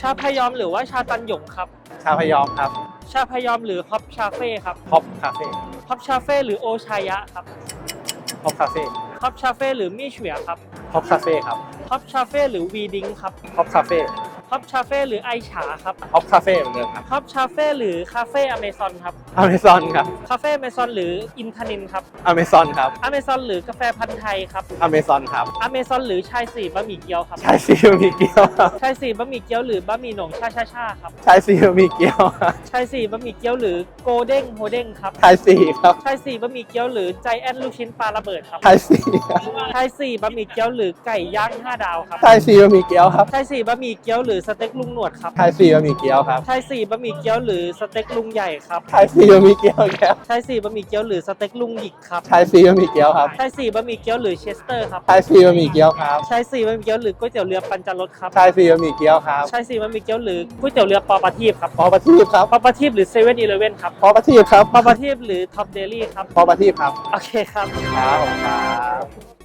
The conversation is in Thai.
ชาพยอมหรือว่าชาตันหยงครับ ชาพยอมครับชาพยอมหรือฮอปชาเฟ่ครับฮอปคาเฟ่ฮอปชาเฟ่หรือโอชายะครับฮอปคาเฟ่ฮอปชาเฟ่หรือมี่เฉวียครับฮอปคาเฟ่ครับฮอปชาเฟ่หรือวีดิงครับฮอปคาเฟ่ ฮอปชาเฟ่หรือไอฉาครับฮอปคาเฟ่เหมือนเดิมครับฮอปชาเฟ่หรือคาเฟ่อเมซอนครับอเมซอนครับคาเฟ่อเมซอนหรืออินทนินครับอเมซอนครับอเมซอนหรือกาแฟพันธุ์ไทยครับอเมซอนครับอเมซอนหรือชายสี่บะหมี่เกี๊ยวครับชายซีมีเกี๊ยวครับชายสี่บะหมี่เกี๊ยวหรือบะหมี่หนงชาชาชาครับชายซีมีเกี๊ยวครับชายสี่บะหมี่เกี๊ยวหรือโกเด้งโฮเด้งครับชายซีครับชายสี่บะหมี่เกี๊ยวหรือใจแอนลูกชิ้นปลาระเบิดครับชายซีครับชายสี่บะหมี่เกี๊ยวหรือไก่ย่างห้าดาวครับชายซีมีเกี๊ยวครับชายสี่บะหมี่เกี๊ยวหรือสเต็กลุงหนวดครับชายซีมีเกี๊ยวครับ ชายสี่บะหมี่เกี๊ยวหรือสเต็กลุงใหญ่ครับชายซีมีเกี๊ยวครับชายสี่บะหมี่เกี๊ยวหรือสเต็กลุงหยิกครับชายซีมีเกี๊ยวครับชายสี่บะหมี่เกี๊ยวหรือเชสเตอร์ครับชายซีมีเกี๊ยวครับชายสี่บะหมี่เกี๊ยวหรือก๋วยเตี๋ยวเรือปัญจรสครับชายซีมีเกี๊ยวครับชายสี่บะหมี่เกี๊ยวหรือก๋วยเตี๋ยวเรือปอประทีปครับพอประทีปครับปอประทีปหรือเซเว่นอีเลเว่นครับพอประทีปครับปอประทีปหรือท็อปเดลี่ครับพอประทีปครับโอเคครับครับผมครับ